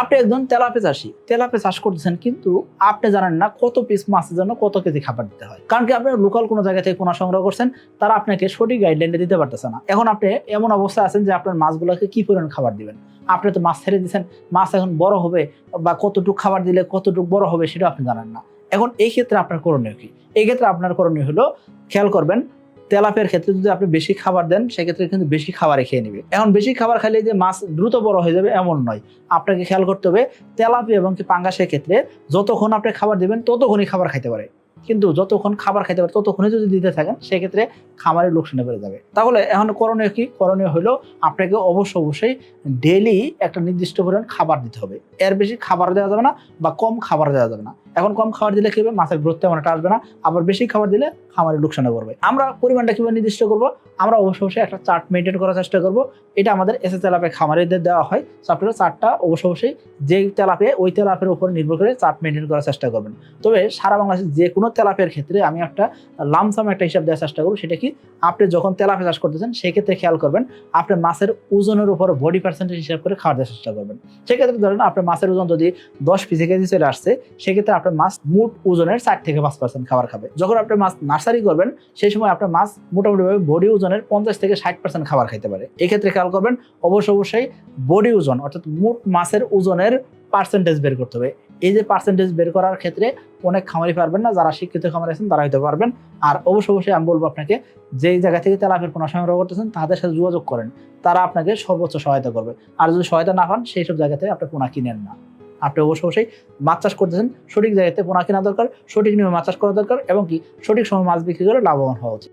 আপনি একজন তেলাপে চাষি তেলাপে চাষ করতেছেন কিন্তু আপনি জানেন না কত পিস মাছের জন্য কত কেজি খাবার দিতে হয়। কারণ কি আপনি লোকাল কোনো জায়গা থেকে পোনা সংগ্রহ করছেন, তারা আপনাকে সঠিক গাইডলাইনটা দিতে পারতেছে না। এখন আপনি এমন অবস্থায় আছেন যে আপনার মাছগুলোকে কি পরিমাণ খাবার দিবেন? আপনি তো মাছ ছেড়ে দিচ্ছেন মাছ এখন বড় হবে বা কতটুকু খাবার দিলে কতটুকু বড় হবে সেটা আপনি জানেন না। এখন এই ক্ষেত্রে আপনার করণীয় কি? এই ক্ষেত্রে আপনার করণীয় হলো, খেয়াল করবেন তেলাপের ক্ষেত্রে যদি আপনি বেশি খাবার দেন, সেক্ষেত্রে কিন্তু বেশি খাবারে খেয়ে নেবে। এখন বেশি খাবার খাইলে যে মাছ দ্রুত বড় হয়ে যাবে, এমন নয়। আপনাকে খেয়াল করতে হবে, তেলাপি এবং কি পাঙ্গাসের ক্ষেত্রে যতক্ষণ আপনি খাবার দেবেন, ততক্ষণই খাবার খাইতে পারে। কিন্তু যতক্ষণ খাবার খাইতে পারে ততক্ষণই যদি দিতে থাকেন, সেক্ষেত্রে খামারের লোকসানে বেড়ে যাবে। তাহলে এখন করণীয় কি? করণীয় হলো আপনাকে অবশ্য অবশ্যই ডেলি একটা নির্দিষ্ট পরিমাণ খাবার দিতে হবে। এর বেশি খাবার দেওয়া যাবে না বা কম খাবার দেওয়া যাবে না। এখন কম খাবার দিলে কি হবে? মাছের গ্রোথ তেমন একটা আসবে না। আবার বেশি খাবার দিলে খামারের লোকসানে পড়বে আমরা পরিমাণটা কীভাবে নির্দিষ্ট করব? আমরা অবশ্য অবশ্যই একটা চার্ট মেনটেন করার চেষ্টা করব। এটা আমাদের এসে তেলাপে খামারিদের দেওয়া হয়। আপনারা চার্টটা অবশ্যই অবশ্যই যে তেলাপে ওই তেলাপের উপর নির্ভর করে চার্ট মেনটেন করার চেষ্টা করবেন। তবে সারা বাংলাদেশের যে কোনো তেলাপের ক্ষেত্রে আমি একটা লামসাম একটা হিসাব দেওয়ার চেষ্টা করব। সেটা কি, আপনি যখন তেলাপে চাষ করতেছেন, সেক্ষেত্রে খেয়াল করবেন আপনি মাছের ওজনের উপর বডি পার্সেন্টেজ হিসাব করে খাওয়ার দেওয়ার চেষ্টা করবেন। সেক্ষেত্রে ধরেন আপনার মাছের ওজন যদি দশ পিসে কেজি চলে আসছে, সেক্ষেত্রে আপনার মাছ মোট ওজনের চার থেকে পাঁচ পার্সেন্ট খাবার খাবে। যখন আপনি মাছ নার্সারি করবেন, সেই সময় আপনার মাছ মোটামুটিভাবে বডি ওজনের পঞ্চাশ থেকে ষাট পার্সেন্ট খাবার খাইতে পারে। এক্ষেত্রে খেয়াল করবেন, অবশ্য অবশ্যই বডি ওজন, অর্থাৎ মোট মাছের ওজনের পার্সেন্টেজ বের করতে হবে। এই যে পার্সেন্টেজ বের করার ক্ষেত্রে অনেক খামারি পারবেন না, যারা শিক্ষিত খামারি আছেন তারা হয়তো পারবেন। আর অবশ্য অবশ্যই আমি বলব আপনাকে, যেই জায়গা থেকে তেলাপের পোনা সংগ্রহ করতেছেন, তাদের সাথে যোগাযোগ করেন। তারা আপনাকে সর্বোচ্চ সহায়তা করবে। আর যদি সহায়তা না পান, সেই সব জায়গা থেকে আপনি পোনা কিনেন না। আপনি অবশ্য অবশ্যই মাছ চাষ করতেছেন, সঠিক জায়গাতে পোনা কেনা দরকার, সঠিক নিয়মে মাছ চাষ করা দরকার এবং কি সঠিক সময় মাছ বিক্রি করে লাভবান হওয়া উচিত।